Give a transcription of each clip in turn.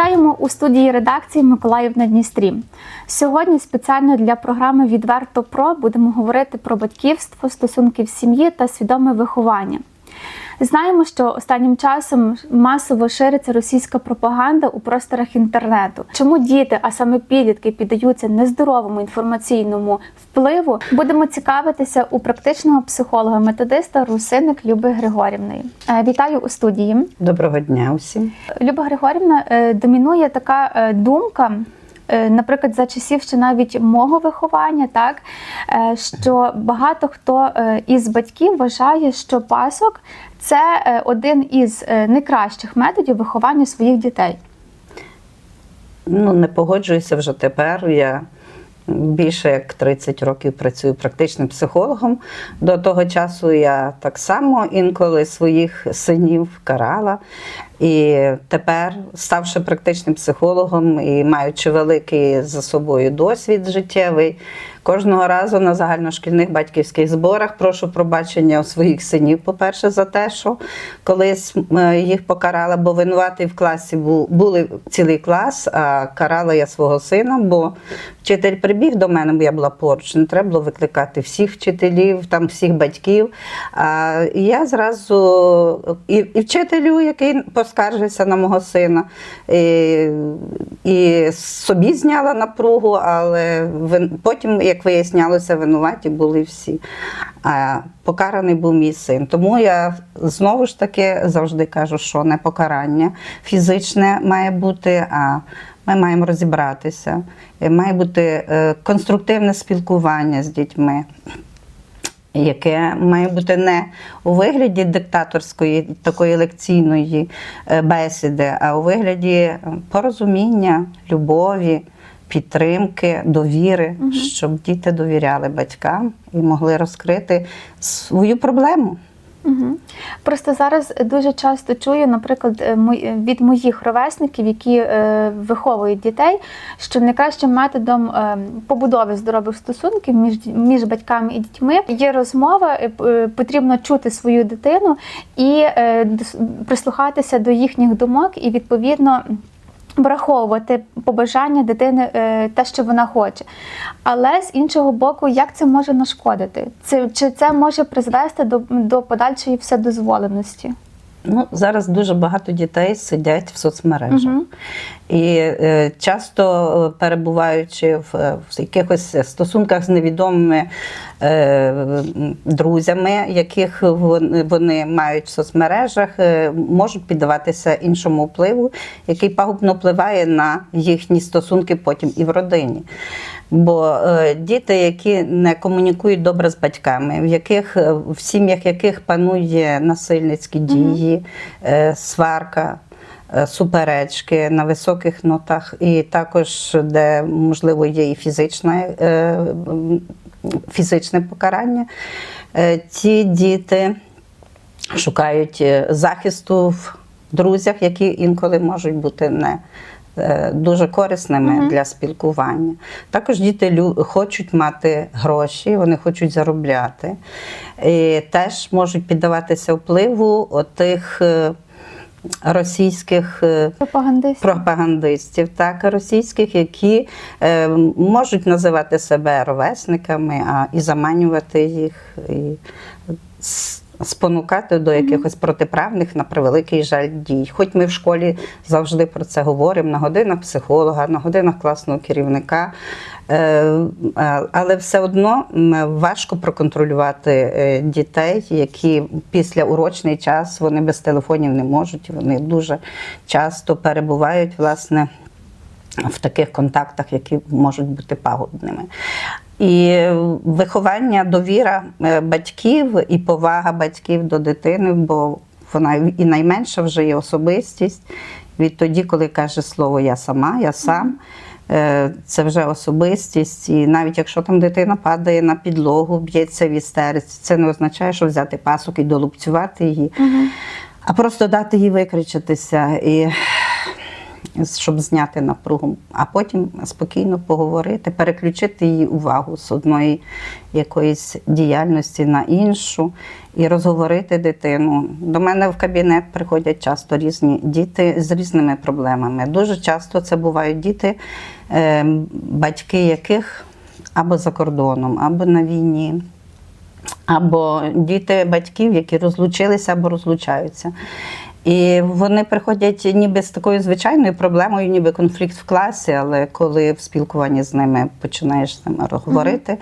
Вітаємо у студії редакції Миколаїв на Дністрі. Сьогодні спеціально для програми Відверто Про будемо говорити про батьківство, стосунки в сім'ї та свідоме виховання. Знаємо, що останнім часом масово шириться російська пропаганда у просторах інтернету. Чому діти, а саме підлітки, піддаються нездоровому інформаційному впливу? Будемо цікавитися у практичного психолога-методиста Русиник Люби Григорівної. Е, Вітаю у студії. Доброго дня усім. Люба Григорівна, е, домінує така е, думка. Е, Наприклад, за часів ще навіть мого виховання, так е, що багато хто е, із батьків вважає, що пасок це один із найкращих методів виховання своїх дітей. Ну, не погоджуюся вже тепер. Я більше як 30 років працюю практичним психологом. До того часу я так само інколи своїх синів карала. І тепер, ставши практичним психологом і маючи великий за собою досвід життєвий, кожного разу на загальношкільних батьківських зборах прошу пробачення у своїх синів, по-перше, за те, що колись е, їх покарала, бо винуватий в класі був були цілий клас, а карала я свого сина, бо вчитель прибіг до мене, бо я була поруч. Не треба було викликати всіх вчителів, там всіх батьків. А я зразу і, і вчителю, який поскаржився на мого сина, і, і собі зняла напругу, але потім, як вияснялося, винуваті були всі. А покараний був мій син. Тому я знову ж таки завжди кажу, що не покарання фізичне має бути, а ми маємо розібратися. Має бути е, конструктивне спілкування з дітьми. Яке має бути не у вигляді диктаторської такої лекційної е, бесіди, а у вигляді е, порозуміння, любові, підтримки, довіри, щоб діти довіряли батькам і могли розкрити свою проблему. Угу. Просто зараз дуже часто чую, наприклад, е, від моїх ровесників, які е, виховують дітей, що найкращим методом е, побудови здорових стосунків між, між батьками і дітьми є розмова, е, е, потрібно чути свою дитину і е, прислухатися до їхніх думок і відповідно. Враховувати побажання дитини, е, те, що вона хоче. Але з іншого боку, як це може нашкодити? Це, чи це може призвести до, до подальшої вседозволеності? Ну, зараз дуже багато дітей сидять в соцмережах. Мгм. І е, часто е, перебуваючи в, е, в якихось стосунках з невідомими е, друзями, яких вони, вони мають в соцмережах, е, можуть піддаватися іншому впливу, який пагубно впливає на їхні стосунки потім і в родині. Бо е, діти, які не комунікують добре з батьками, в яких е, в сім'ях яких панує насильницькі дії, е, сварка, е, суперечки на високих нотах, і також де можливо є і фізичне, е, фізичне покарання, е, ці діти шукають захисту в друзях, які інколи можуть бути не дуже корисними Мгм. для спілкування. Також діти лю- хочуть мати гроші, вони хочуть заробляти. І теж можуть піддаватися впливу отих е, російських. е, Пропагандист. пропагандистів, так російських, які е, можуть називати себе ровесниками, а і заманювати їх і спонукати до якихось протиправних на превеликий жаль дій. Хоч ми в школі завжди про це говоримо на годинах психолога, на годинах класного керівника. Е, е, Але все одно важко проконтролювати е, дітей, які після урочний час вони без телефонів не можуть. Вони дуже часто перебувають власне в таких контактах, які можуть бути пагубними. І виховання, довіра е, батьків і повага батьків до дитини, бо вона і найменша вже є особистість. Відтоді, коли каже слово Я сама, я сам. е, Це вже особистість, і навіть якщо там дитина падає на підлогу, б'ється в істериці, це не означає, що взяти пасок і долупцювати її, а просто дати їй викричатися. І щоб зняти напругу, а потім спокійно поговорити, переключити її увагу з одної якоїсь діяльності на іншу і розговорити дитину. До мене в кабінет приходять часто різні діти з різними проблемами. Дуже часто це бувають діти, е, батьки яких або за кордоном, або на війні. Або діти батьків, які розлучилися або розлучаються. І вони приходять ніби з такою звичайною проблемою, ніби конфлікт в класі, але коли в спілкуванні з ними починаєш з ними говорити,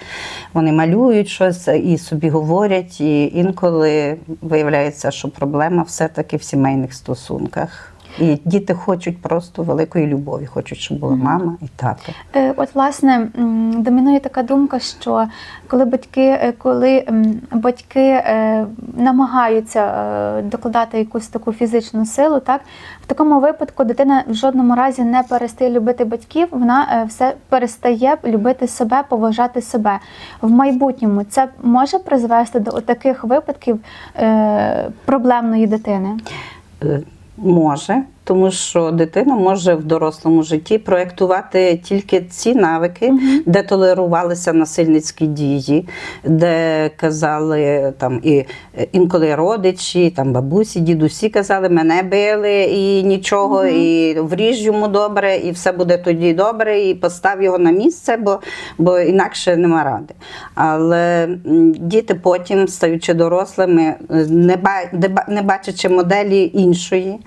вони малюють щось і собі говорять. І інколи виявляється, що проблема все-таки в сімейних стосунках. І діти хочуть просто великої любові, хочуть, щоб була мама і тато. Е, От, власне, домінує така думка, що коли батьки, е, коли батьки е, намагаються докладати якусь таку фізичну силу, так в такому випадку дитина в жодному разі не перестає любити батьків, вона все перестає любити себе, поважати себе. В майбутньому це може призвести до таких випадків проблемної дитини. Може, тому що дитина може в дорослому житті проєктувати тільки ці навики, де толерувалися насильницькі дії, де казали там і е, інколи родичі, там бабусі, дідусі казали, мене били і нічого, і вріж йому добре, і все буде тоді добре, і постав його на місце, бо, бо інакше нема ради. Але діти потім, стаючи дорослими, е, не, ба- не ба- не бачачи моделі іншої,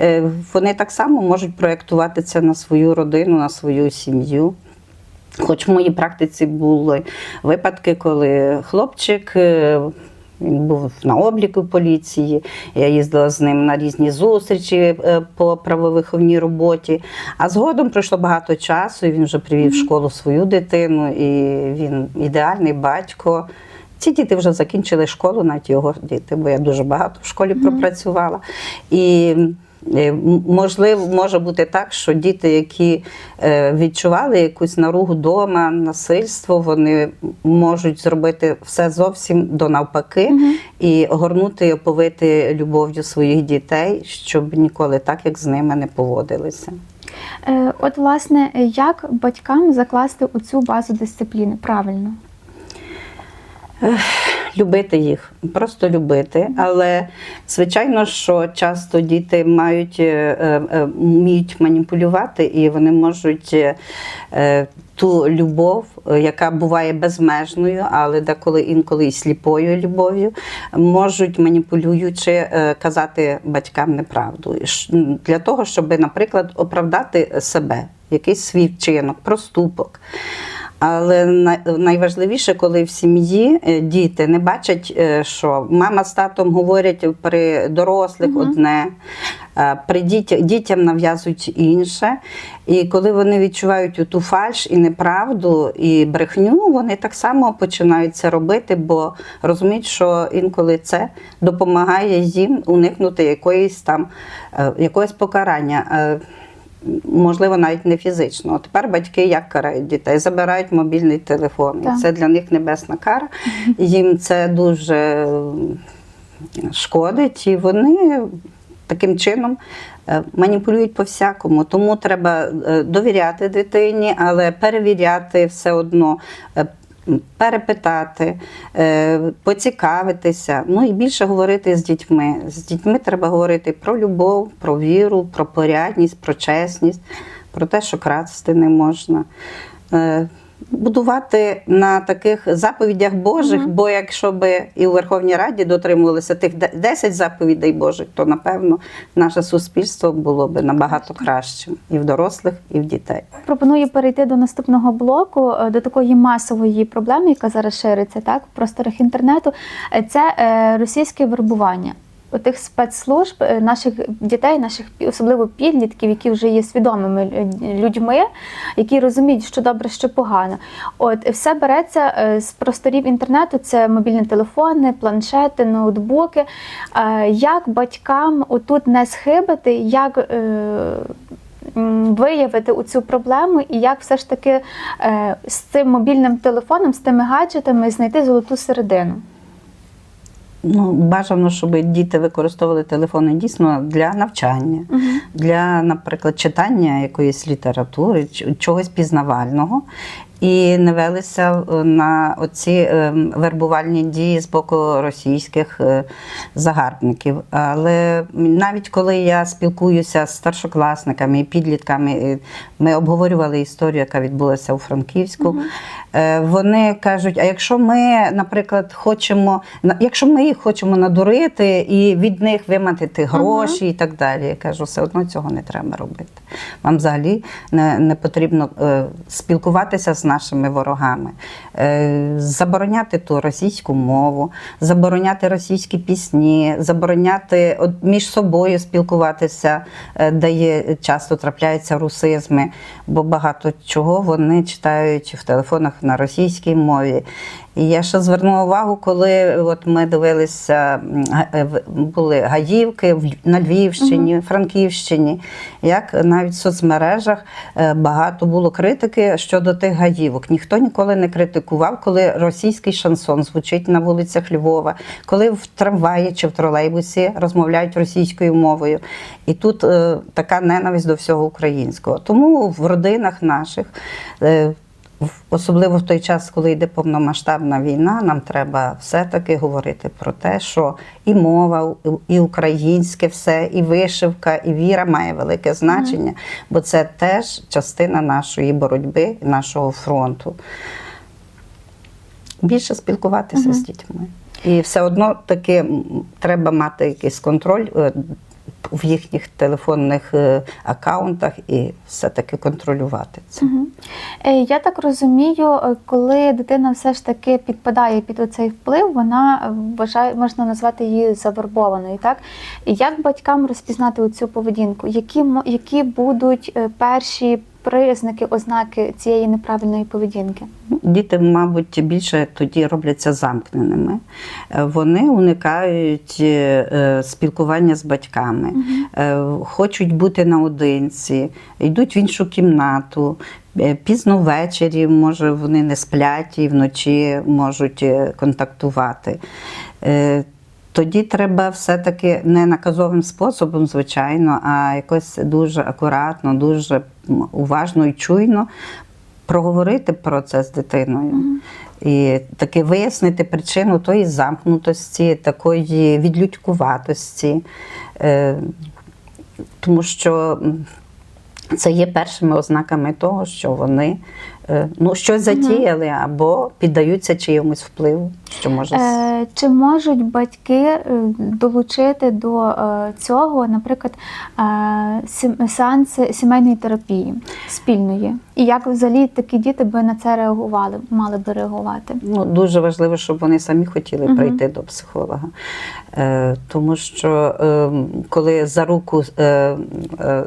е, вони так само можуть проєктувати це на свою родину, на свою сім'ю. Хоч в моїй практиці були випадки, коли хлопчик. е, Він був на обліку поліції, я їздила з ним на різні зустрічі е, по правовиховній роботі. А згодом пройшло багато часу, і він вже привів в школу свою дитину, і він ідеальний батько. Ці діти вже закінчили школу, навіть його діти, бо я дуже багато в школі пропрацювала. І можливо, може бути так, що діти, які е, відчували якусь наругу вдома, насильство, вони можуть зробити все зовсім до навпаки і огорнути і оповити любов'ю своїх дітей, щоб ніколи так, як з ними не поводилися. Е, От, власне, як батькам закласти у цю базу дисципліни правильно? Любити їх, просто любити. Але звичайно, що часто діти мають е, е, вміють маніпулювати, і вони можуть е, ту любов, яка буває безмежною, але деколи інколи і сліпою любов'ю, можуть маніпулюючи казати батькам неправду. Для того, щоб, наприклад, оправдати себе, якийсь свій вчинок, проступок. Але найважливіше, коли в сім'ї е, діти не бачать, е, що мама з татом говорять при дорослих одне, при дітях, дітям нав'язують інше. І коли вони відчувають ту фальш і неправду, і брехню, вони так само починають це робити, бо розуміють, що інколи це допомагає їм уникнути якоїсь там е, якогось покарання. Е, Можливо, навіть не фізично. Тепер батьки як карають дітей? Забирають мобільний телефон. Так. І це для них небесна кара. Їм це дуже шкодить, і вони таким чином е, маніпулюють по-всякому. Тому треба е, довіряти дитині, але перевіряти все одно. Е, Перепитати, е, поцікавитися, ну і більше говорити з дітьми. З дітьми треба говорити про любов, про віру, про порядність, про чесність, про те, що красти не можна. Будувати на таких заповідях Божих, бо якщо би і у Верховній Раді дотримувалися тих де- 10 заповідей Божих, то напевно наше суспільство було б набагато кращим і в дорослих, і в дітей. Пропоную перейти до наступного блоку, е, до такої масової проблеми, яка зараз шириться так, в просторах інтернету. Е, Це е, російське вербування. Тих спецслужб е, наших дітей, наших особливо підлітків, які вже є свідомими людьми, які розуміють, що добре, що погано. От все береться е, з просторів інтернету. Це мобільні телефони, планшети, ноутбуки. Е, Як батькам отут не схибити, як виявити у цю проблему і як все ж таки з цим мобільним телефоном, з тими гаджетами знайти золоту середину. Ну, бажано, щоб діти використовували телефони дійсно для навчання, для, наприклад, читання якоїсь літератури, чогось пізнавального. І не велися е, на оці е, вербувальні дії з боку російських е, загарбників. Але навіть коли я спілкуюся з старшокласниками і підлітками, ми обговорювали історію, яка відбулася у Франківську. Вони кажуть: а якщо ми, наприклад, хочемо, якщо ми їх хочемо надурити і від них виматити гроші і так далі, я кажу, все одно цього не треба робити. Вам взагалі не, не потрібно спілкуватися з нашими ворогами, е, забороняти ту російську мову, забороняти російські пісні, забороняти от, між собою спілкуватися, е, де є часто трапляються русизми, бо багато чого вони читають в телефонах на російській мові. І я ще звернула увагу, коли от ми дивилися, е, були Гаївки на Львівщині, Франківщині, як навіть в соцмережах е, багато було критики щодо тих гаївок. Ніхто ніколи не критикував, коли російський шансон звучить на вулицях Львова, коли в трамваї чи в тролейбусі розмовляють російською мовою. І тут е, така ненависть до всього українського. Тому в родинах наших. е, Особливо в той час, коли йде повномасштабна війна, нам треба все-таки говорити про те, що і мова, і українське все, і вишивка, і віра має велике значення, бо це теж частина нашої боротьби, і нашого фронту. Більше спілкуватися з дітьми. І все одно таки треба мати якийсь контроль е, в їхніх телефонних аккаунтах і все-таки контролювати це. Е, Я так розумію, е, коли дитина все ж таки підпадає під оцей вплив, вона е, вважає, можна назвати її завербованою. Так як батькам розпізнати цю поведінку? Які які будуть е, перші признаки, ознаки цієї неправильної поведінки? Діти, мабуть, більше тоді робляться замкненими. Е, Вони уникають е, е, спілкування з батьками, е, хочуть бути наодинці, йдуть в іншу кімнату. Пізно ввечері, може, вони не сплять і вночі можуть контактувати. Тоді треба все-таки не наказовим способом, звичайно, а якось дуже акуратно, дуже уважно і чуйно проговорити про це з дитиною. І таки вияснити причину тої замкнутості, такої відлюдькуватості. Е, тому що це є першими ознаками того, що вони е, ну, щось затіяли або піддаються чиємусь впливу, що може Е, чи можуть батьки е, долучити до е, цього, наприклад, сеанси сімейної терапії спільної? І як взагалі такі діти би на це реагували, мали би реагувати? Ну, дуже важливо, щоб вони самі хотіли Мгм. прийти до психолога. Е, тому що е, коли за руку е, е,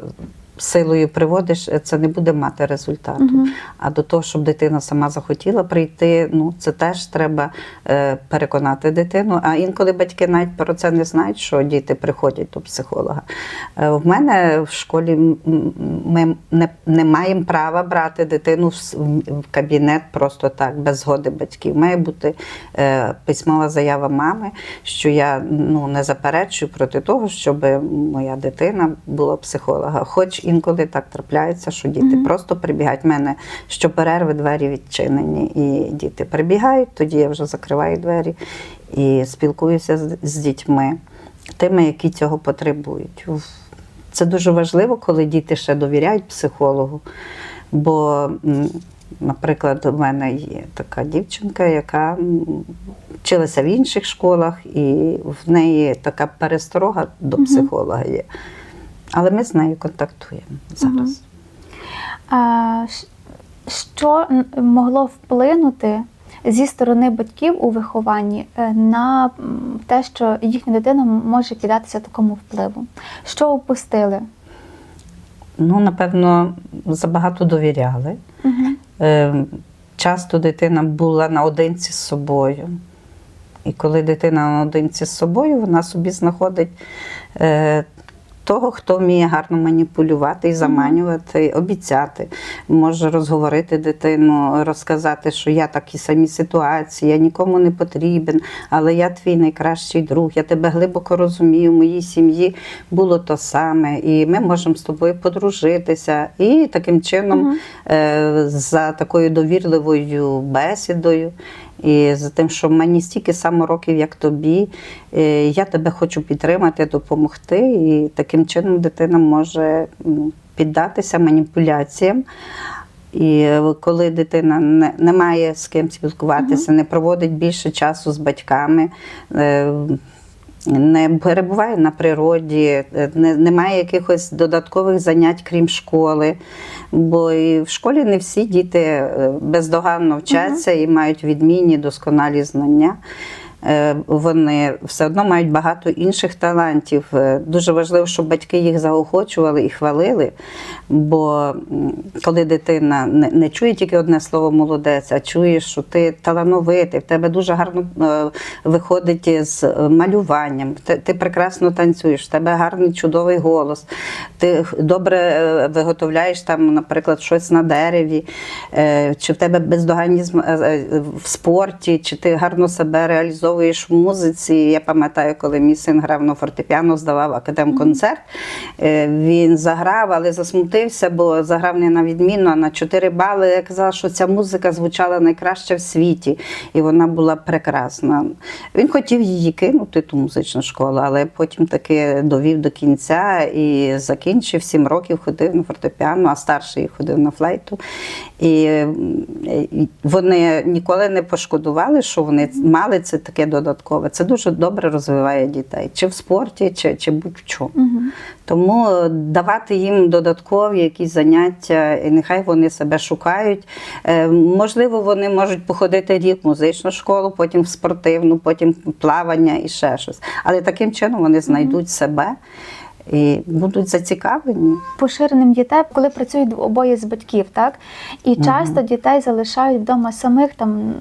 силою приводиш, е, це не буде мати результату. Мгм. А до того, щоб дитина сама захотіла прийти, ну це теж треба е, переконати дитину. А інколи батьки навіть про це не знають, що діти приходять до психолога. Е, в мене в школі ми не, не маємо права брати дитину в, в кабінет просто так, без згоди батьків. Має бути е, письмова заява мами, що я ну, не заперечую проти того, щоб моя дитина була психолога. Хоч інколи так трапляється, що діти просто прибігають. В мене щоперерви двері відчинені, і діти прибігають, тоді я вже закриваю двері і спілкуюся з, з дітьми, тими, які цього потребують. Це дуже важливо, коли діти ще довіряють психологу. Бо, наприклад, у мене є така дівчинка, яка вчилася в інших школах, і в неї така пересторога до психолога є. Але ми з нею контактуємо зараз. А, що могло вплинути зі сторони батьків у вихованні е, на те, що їхня дитина може піддатися такому впливу? Що упустили? Ну, напевно, забагато довіряли. Угу. Е, Часто дитина була наодинці з собою. І коли дитина наодинці з собою, вона собі знаходить е, того, хто вміє гарно маніпулювати і заманювати, обіцяти, може розговорити дитину, розказати, що я такі самі ситуації, я нікому не потрібен, але я твій найкращий друг, я тебе глибоко розумію, в моїй сім'ї було то саме, і ми можемо з тобою подружитися. І таким чином, е, за такою довірливою бесідою. І за тим, що мені стільки само років, як тобі, е, я тебе хочу підтримати, допомогти. І таким чином дитина може піддатися маніпуляціям. І е, коли дитина не, не має з ким спілкуватися, не проводить більше часу з батьками, е, не перебуває на природі, не, немає якихось додаткових занять, крім школи. Бо і в школі не всі діти е, бездоганно вчаться і мають відмінні досконалі знання. Е, Вони все одно мають багато інших талантів. Е, Дуже важливо, щоб батьки їх заохочували і хвалили. Бо коли дитина не, чує тільки одне слово молодець, а чує, що ти талановитий, в тебе дуже гарно е, виходить з малюванням, ти, прекрасно танцюєш, в тебе гарний чудовий голос, ти добре виготовляєш там, наприклад, щось на дереві, чи в тебе бездоганні в спорті, чи ти гарно себе реалізовуєш в музиці. Я пам'ятаю, коли мій син грав на фортепіано, здавав академ-концерт. Е, Він заграв, але засмутився, бо заграв не на відмінно, а на 4 бали. Я казала, що ця музика звучала найкраще в світі, і вона була прекрасна. Він хотів її кинути, ту музичну школу, але потім таки довів до кінця і закінчив. Сім років ходив на фортепіано, а старший ходив на флейту. І вони ніколи не пошкодували, що вони мали це таке додаткове. Це дуже добре розвиває дітей, чи в спорті, чи, чи будь-що. Тому е, давати їм додаткові якісь заняття, і нехай вони себе шукають. Е, Можливо, вони можуть походити рік в музичну школу, потім в спортивну, потім в плавання і ще щось. Але таким чином вони знайдуть себе і будуть зацікавлені. поширеним те, коли працюють обоє з батьків, так? І часто дітей залишають вдома самих, там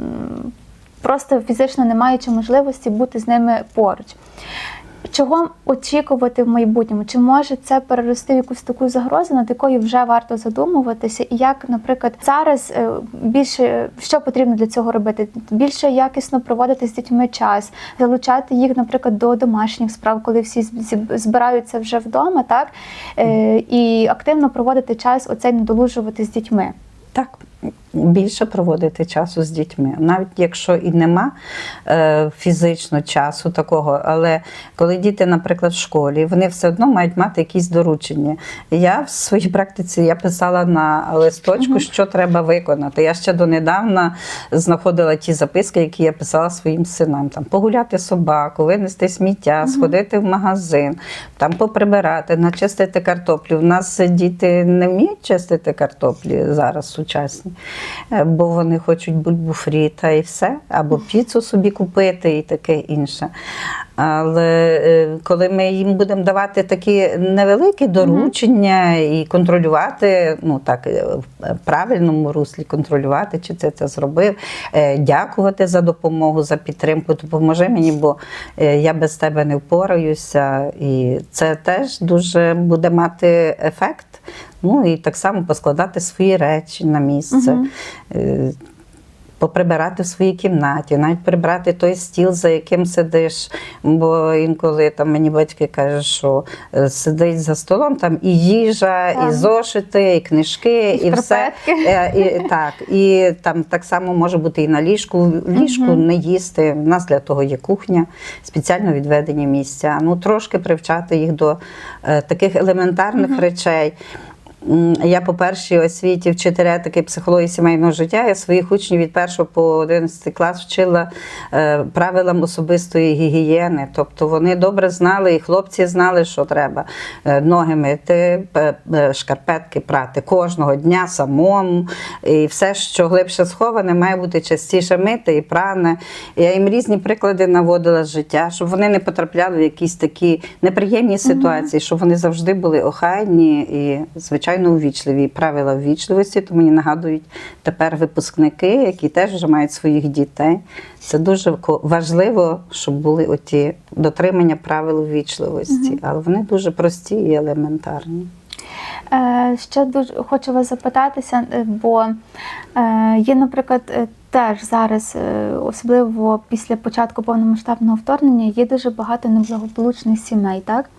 просто фізично не маючи можливості бути з ними поруч. Чого очікувати в майбутньому? Чи може це перерости в якусь таку загрозу, над якою вже варто задумуватися? І як, наприклад, зараз е, більше що потрібно для цього робити? Більше якісно проводити з дітьми час, залучати їх, наприклад, до домашніх справ, коли всі збираються вже вдома, так е, і активно проводити час, оцей надолужувати з дітьми. Так, більше проводити часу з дітьми. Навіть якщо і нема е, фізично часу такого, але коли діти, наприклад, в школі, вони все одно мають мати якісь доручення. Я в своїй практиці я писала на листочку, що треба виконати. Я ще донедавна знаходила ті записки, які я писала своїм синам. Там погуляти собаку, винести сміття, сходити в магазин, там поприбирати, начистити картоплю. У нас діти не вміють чистити картоплі зараз сучасні, бо вони хочуть бульбу-фрі та і все, або піцу собі купити і таке інше. Але е, коли ми їм будемо давати такі невеликі доручення і контролювати, ну так е, в правильному руслі контролювати, чи це це зробив, е, дякувати за допомогу, за підтримку, допоможи мені, бо е, я без тебе не впораюся. І це теж дуже буде мати ефект. Ну і так само поскладати свої речі на місце. Е, Поприбирати в своїй кімнаті, навіть прибрати той стіл, за яким сидиш. Бо інколи там мені батьки кажуть, що е, сидить за столом там і їжа, Так. і зошити, і книжки, І і, все. Е, І, так, і там так само може бути і на ліжку. Ліжку не їсти. У нас для того є кухня, спеціально відведені місця. Ну, трошки привчати їх до е, таких елементарних речей. Я по першій освіті вчителя таки психології сімейного життя. Я своїх учнів від 1 по 11 клас вчила е, правилам особистої гігієни. Тобто вони добре знали, і хлопці знали, що треба е, ноги мити, е, шкарпетки прати кожного дня самому. І все, що глибше сховане, має бути частіше мити і пране. Я їм різні приклади наводила з життя, щоб вони не потрапляли в якісь такі неприємні ситуації, щоб вони завжди були охайні і, звичайно, надзвичайно увічливі. І правила ввічливості, то мені нагадують тепер випускники, які теж вже мають своїх дітей. Це дуже важливо, щоб були оті дотримання правил ввічливості, але вони дуже прості і елементарні. Е, Ще дуже хочу вас запитатися, е, бо е, є, наприклад, теж зараз, особливо після початку повномасштабного вторгнення, є дуже багато неблагополучних сімей, так?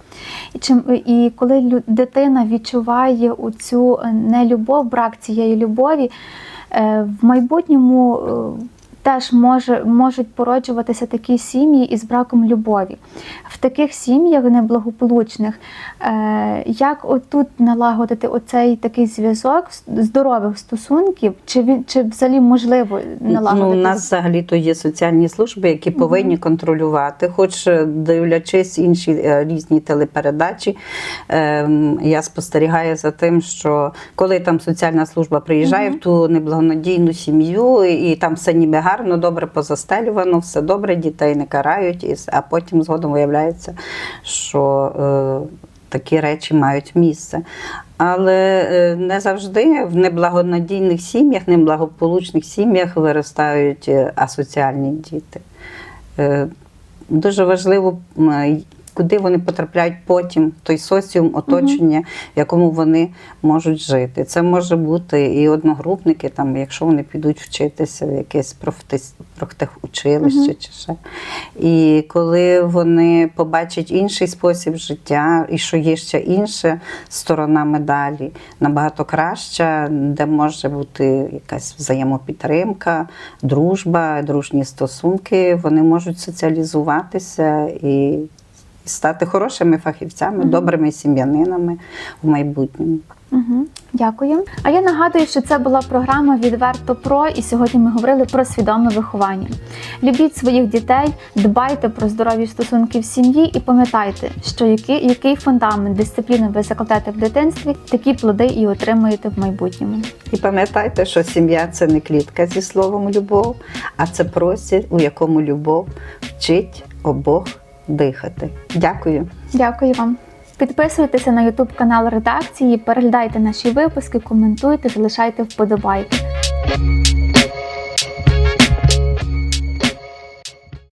І, чим, і коли дитина відчуває цю нелюбов, брак цієї любові, е, в майбутньому е, теж може, можуть породжуватися такі сім'ї із браком любові. В таких сім'ях неблагополучних, е, як отут налагодити оцей такий зв'язок здорових стосунків, чи він чи взагалі можливо налагодити? Ну, у нас взагалі то є соціальні служби, які повинні контролювати, хоч е, дивлячись інші е, різні телепередачі, я спостерігаю за тим, що коли там соціальна служба приїжджає в ту неблагонадійну сім'ю, і, і там все ніби гарно, добре позастелювано, все добре, дітей не карають, а потім згодом виявляється, що е, такі речі мають місце. Але е, не завжди в неблагонадійних сім'ях, неблагополучних сім'ях виростають е, асоціальні діти. Дуже важливо, куди вони потрапляють потім, той соціум, оточення, в якому вони можуть жити. Це може бути і одногрупники, там, якщо вони підуть вчитися в якесь профтес- профтехучилище чи ще. І коли вони побачать інший спосіб життя, і що є ще інша сторона медалі, набагато краща, де може бути якась взаємопідтримка, дружба, дружні стосунки, вони можуть соціалізуватися і стати хорошими фахівцями, добрими сім'янинами в майбутньому. Угу, дякую. А я нагадую, що це була програма Відверто Про, і сьогодні ми говорили про свідоме виховання. Любіть своїх дітей, дбайте про здорові стосунки в сім'ї і пам'ятайте, що який, який фундамент дисципліни ви закладете в дитинстві, такі плоди і отримуєте в майбутньому. І пам'ятайте, що сім'я це не клітка зі словом любов, а це простір, у якому любов вчить обох дихати. Дякую. Дякую вам. Підписуйтеся на YouTube канал редакції, переглядайте наші випуски, коментуйте, залишайте вподобайки.